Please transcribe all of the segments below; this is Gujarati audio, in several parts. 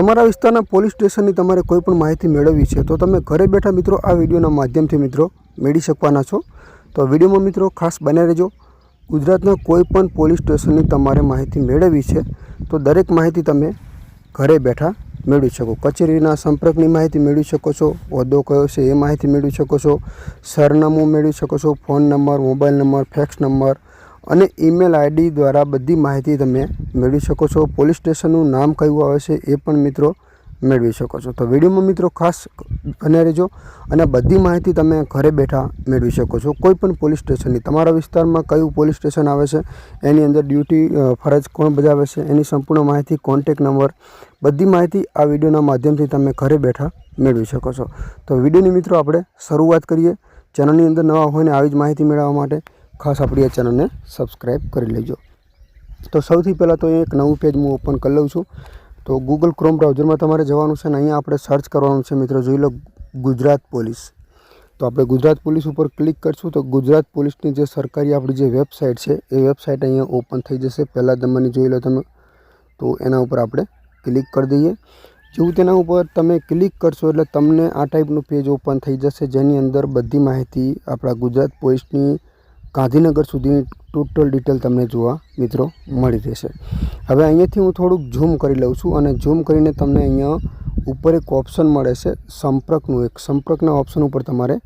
તમારા વિસ્તારના પોલીસ સ્ટેશનની તમારે કોઈ પણ માહિતી મેળવવી છે, તો તમે ઘરે બેઠા મિત્રો આ વિડીયોના માધ્યમથી મિત્રો મેળવી શકવાના છો. તો વિડીયોમાં મિત્રો ખાસ બને રહેજો. ગુજરાતના કોઈ પણ પોલીસ સ્ટેશનની તમારે માહિતી મેળવવી છે, તો દરેક માહિતી તમે ઘરે બેઠા મેળવી શકો. કચેરીના સંપર્કની માહિતી મેળવી શકો છો, હોદ્દો કયો છે એ માહિતી મેળવી શકો છો, સરનામું મેળવી શકો છો, phone number, mobile number, fax number અને ઈમેલ આઈડી દ્વારા બધી માહિતી તમે મેળવી શકો છો. પોલીસ સ્ટેશનનું નામ કયું આવે છે એ પણ મિત્રો મેળવી શકો છો. તો વિડીયોમાં મિત્રો ખાસ બને રહેજો અને બધી માહિતી તમે ઘરે બેઠા મેળવી શકો છો. કોઈ પણ પોલીસ સ્ટેશનની, તમારા વિસ્તારમાં કયું પોલીસ સ્ટેશન આવે છે, એની અંદર ડ્યુટી ફરજ કોણ બજાવે છે, એની સંપૂર્ણ માહિતી કોન્ટેક નંબર, બધી માહિતી આ વિડીયોના માધ્યમથી તમે ઘરે બેઠા મેળવી શકો છો. તો વિડીયોની મિત્રો આપણે શરૂઆત કરીએ. ચેનલની અંદર નવા હોય ને આવી જ માહિતી મેળવવા માટે ખાસ આપણી આ ચેનલને સબસ્ક્રાઈબ કરી લેજો. તો સૌથી પહેલાં તો એક નવું પેજ હું ઓપન કરી લઉં છું. તો ગૂગલ ક્રોમ બ્રાઉઝરમાં તમારે જવાનું છે અને અહીંયા આપણે સર્ચ કરવાનું છે મિત્રો, જોઈ લો ગુજરાત પોલીસ. તો આપણે ગુજરાત પોલીસ ઉપર ક્લિક કરશું તો ગુજરાત પોલીસની જે સરકારી આપણી જે વેબસાઇટ છે, એ વેબસાઇટ અહીંયા ઓપન થઈ જશે. પહેલાં નંબરની જોઈ લો તમે. તો એના ઉપર આપણે ક્લિક કરી દઈએ. જેવું તેના ઉપર તમે ક્લિક કરશો એટલે તમને આ ટાઈપનું પેજ ઓપન થઈ જશે, જેની અંદર બધી માહિતી આપણા ગુજરાત પોલીસની ગાંધીનગર સુધીની ટોટલ ડિટેલ તમને જોવા મિત્રો મળી રહેશે. હવે અહીંયાથી હું થોડુંક ઝૂમ કરી લઉં છું અને ઝૂમ કરીને તમને અહીંયા ઉપર એક ઓપ્શન મળે છે સંપર્કનું એક. સંપર્કના ઓપ્શન ઉપર તમારે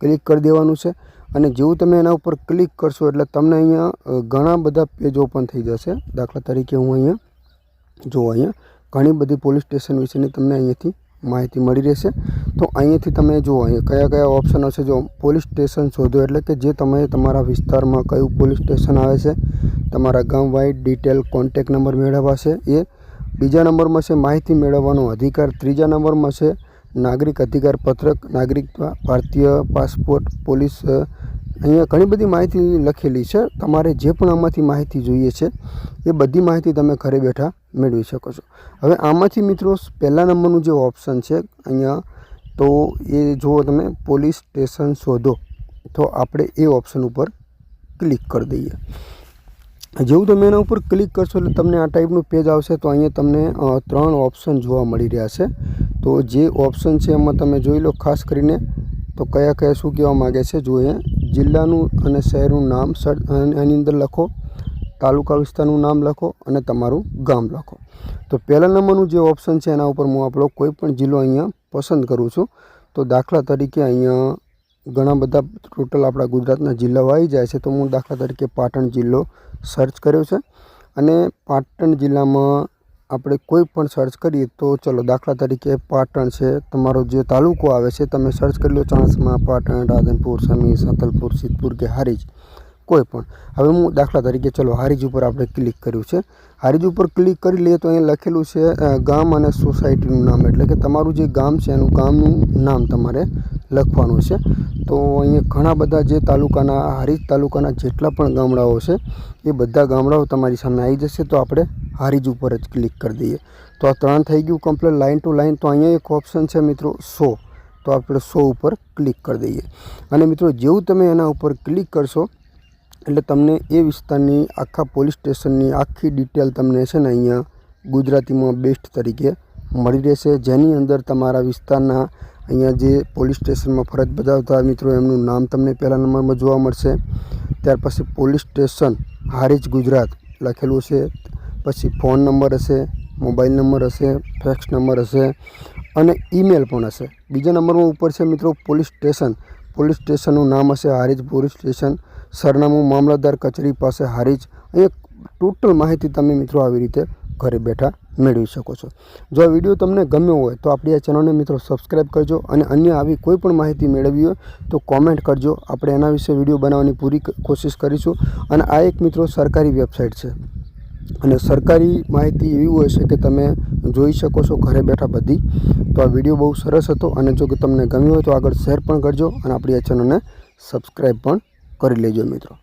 ક્લિક કરી દેવાનું છે અને જેવું તમે એના ઉપર ક્લિક કરશો એટલે તમને અહીંયા ઘણા બધા પેજ ઓપન થઈ જશે. દાખલા તરીકે હું અહીંયા જો અહીંયા. ઘણી બધી પોલીસ સ્ટેશન વિશેની તમને અહીંયાથી માહિતી મળી રહેશે. તો અહીંયાથી તમે જુઓ અહીંયા કયા કયા ઓપ્શનો છે જો પોલીસ સ્ટેશન શોધો, એટલે કે જે તમે તમારા વિસ્તારમાં કયું પોલીસ સ્ટેશન આવે છે, તમારા ગામ વાઇડ ડિટેલ કોન્ટેક નંબર મેળવવા છે, એ બીજા નંબરમાં છે માહિતી મેળવવાનો અધિકાર, ત્રીજા નંબરમાં છે નાગરિક અધિકાર પત્રક, નાગરિક ભારતીય પાસપોર્ટ પોલીસ અહીંયા ઘણી બધી માહિતી લખેલી છે. તમારે જે પણ આમાંથી માહિતી જોઈએ છે, એ બધી માહિતી તમે ઘરે બેઠા મેળવી શકો છો. હવે આમાંથી મિત્રો, પહેલા નંબરનું જે ઓપ્શન છે, અહીંયા તો એ જુઓ તમે, પોલીસ સ્ટેશન શોધો. તો આપણે એ ઓપ્શન ઉપર ક્લિક કરી દઈએ. જેવું તમે એના ઉપર ક્લિક કરશો એટલે તમને આ ટાઈપનું પેજ આવશે, તો અહીંયા તમને ત્રણ ઓપ્શન જોવા મળી રહ્યા છે. તો જે ઓપ્શન છે એમાં તમે જોઈ લો, ખાસ કરીને તો કયા કયા શું કહેવા માગે છે જો અહીંયા. જિલ્લાનું અને શહેરનું નામ એની અંદર લખો, તાલુકા વિસ્તારનું નામ લખો અને તમારું ગામ લખો. તો પહેલા નંબરનું જે ઓપ્શન છે એના ઉપર હું આપણો કોઈ પણ જિલ્લો અહીંયા પસંદ કરું છું. તો દાખલા તરીકે અહીંયા ઘણા બધા ટોટલ આપણા ગુજરાતના જિલ્લાઓ આવી જાય છે. તો હું દાખલા તરીકે પાટણ જિલ્લો સર્ચ કર્યો છે. અને પાટણ જિલ્લામાં આપણે કોઈ પણ સર્ચ કરીએ તો ચલો દાખલા તરીકે પાટણ છે. તમારો જે તાલુકો આવે છે, તમે સર્ચ કરી લો. ચાણસ્મા પાટણ, રાધનપુર, સમી, સાંતલપુર, સિદ્ધપુર કે હારીજ. કોઈ પણ હવે હું દાખલા તરીકે, ચલો, હારીજ ઉપર આપણે ક્લિક કર્યું છે. હારીજ ઉપર ક્લિક કરી લઈએ તો અહીંયા લખેલું છે ગામ અને સોસાયટીનું નામ. એટલે કે તમારું જે ગામ છે, એનું ગામનું નામ તમારે લખવાનું છે. તો અહીંયા ઘણા બધા જે તાલુકાના, હારીજ તાલુકાના જેટલા પણ ગામડાઓ છે, એ બધા ગામડાઓ તમારી સામે આવી જશે. તો આપણે હારીજ ઉપર જ ક્લિક કરી દઈએ. તો આ ત્રણ થઈ ગયું કમ્પ્લીટ લાઇન ટુ લાઇન તો અહીંયા એક ઓપ્શન છે મિત્રો, સો. તો આપણે સો ઉપર ક્લિક કરી દઈએ. અને મિત્રો, જેવું તમે એના ઉપર ક્લિક કરશો એટલે તમને એ વિસ્તારની આખા પોલીસ સ્ટેશનની આખી ડિટેલ તમને છે ને અહીંયા ગુજરાતીમાં બેસ્ટ તરીકે મળી રહેશે. જેની અંદર તમારા વિસ્તારના અહીંયા જે પોલીસ સ્ટેશનમાં ફરજ બજાવતા મિત્રો, એમનું નામ તમને પહેલા નંબરમાં જોવા મળશે. ત્યાર પછી પોલીસ સ્ટેશન, હારીજ ગુજરાત લખેલું છે પછી ફોન નંબર હશે, મોબાઈલ નંબર હશે ફેક્સ નંબર હશે અને ઈમેલ પણ હશે. બીજા નંબરમાં ઉપર છે મિત્રો, પોલીસ સ્ટેશન. પોલીસ સ્ટેશનનું નામ હશે હારીજ પોલીસ સ્ટેશન. સરનામું મામલતદાર કચેરી પાસે હારીજ એક ટોટલ માહિતી તમે મિત્રો આવી રીતે ઘરે બેઠા મેળવી શકો છો. જો આ વીડિયો તમને ગમ્યો હોય તો આપણી આ ચેનલને મિત્રો સબસ્ક્રાઈબ કરજો અને અન્ય આવી કોઈ પણ માહિતી મેળવવી હોય તો કોમેન્ટ કરજો. આપણે એના વિશે વીડિયો બનાવવાની પૂરી કોશિશ કરીશું અને આ એક મિત્રો સરકારી વેબસાઇટ છે. અને સરકારી માહિતી એવી હોય છે કે તમે જોઈ શકો છો ઘરે બેઠા બધી. તો આ વીડિયો બહુ સરસ હતો અને જો તમને ગમ્યો હોય તો આગળ શેર પણ કરજો અને આપણી આ ચેનલને સબસ્ક્રાઈબ પણ કરી લેજો મિત્રો.